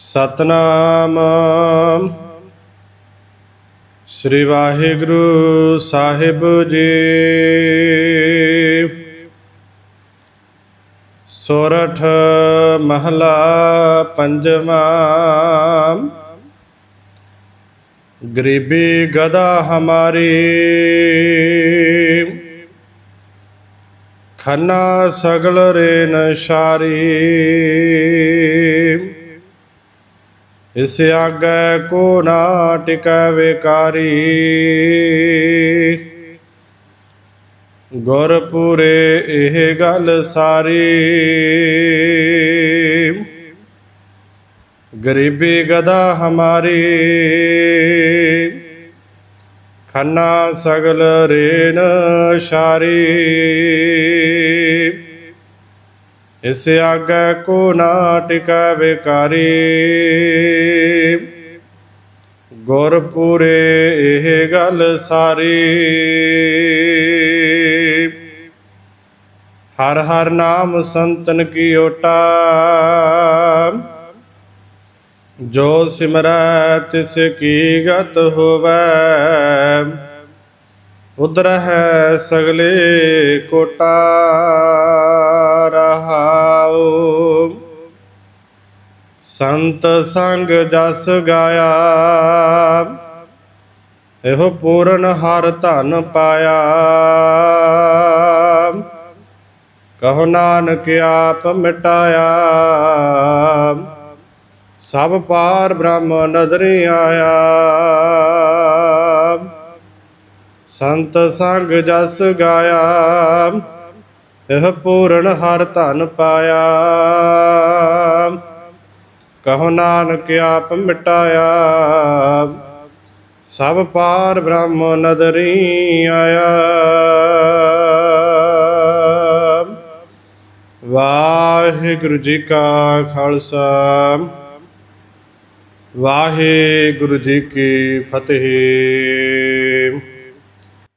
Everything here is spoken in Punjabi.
ਸਤਨਾਮ। ਸ੍ਰੀ ਵਾਹਿਗੁਰੂ ਸਾਹਿਬ ਜੀ। ਸੋਰਠ ਮਹਲਾ ਪੰਜਵਾ। ਗਰੀਬੀ ਗਦਾ ਹਮਾਰੀ। ਖੰਨਾ ਸਗਲ ਰੇਨ ਸ਼ਾਰੀ। ਇਸ ਆਗੈ ਕੋ ਨਾ ਟਿਕੈ ਵਿਕਾਰੀ। ਗੁਰ ਇਹ ਗੱਲ ਸਾਰੀ। ਗਰੀਬੀ ਗਦਾ ਹਮਾਰੀ। ਖੰਨਾ ਸਗਲ ਰੇਨ ਸ਼ਾਰੀ। ਇਸ ਆਗੈ ਕੋ ਨਾ ਟਿਕੈ ਵਿਕਾਰੀ। ਗੁਰ ਪੂਰੇ ਇਹ ਗੱਲ ਸਾਰੀ। ਹਰ ਹਰ ਨਾਮ ਸੰਤਨ ਕੀ ਓਟਾ ਜੋ ਸਿਮਰੈ ਤਿਸ ਕੀ ਗਤ ਹੋਵੈ। ਉਦਰ ਹੈ ਸਗਲੇ ਕੋਟਾ ਰਹਾਉ ਸੰਤ ਸੰਗ ਜਸ ਗਾਇਆ। ਇਹੋ ਪੂਰਨ ਹਰ ਧਨ ਪਾਇਆ। ਕਹੋ ਨਾਨਕ ਆਪ ਮਿਟਾਇਆ। ਸਭ ਪਾਰ ਬ੍ਰਹਮ ਨਦਰੀ ਆਇਆ। ਸੰਤ ਸੰਗ ਜਸ ਗਾਇਆ। ਇਹ ਪੂਰਨ ਹਰ ਧਨ ਪਾਇਆ। ਕਹੋ ਨਾਨਕ ਆਪ ਮਿਟਾਇਆ। ਸਭ ਪਾਰ ਬ੍ਰਹਮ ਨਦਰੀ ਆਇਆ। ਵਾਹਿਗੁਰੂ ਜੀ ਕਾ ਖਾਲਸਾ। ਵਾਹਿਗੁਰੂ ਜੀ ਕੀ ਫਤਿਹ।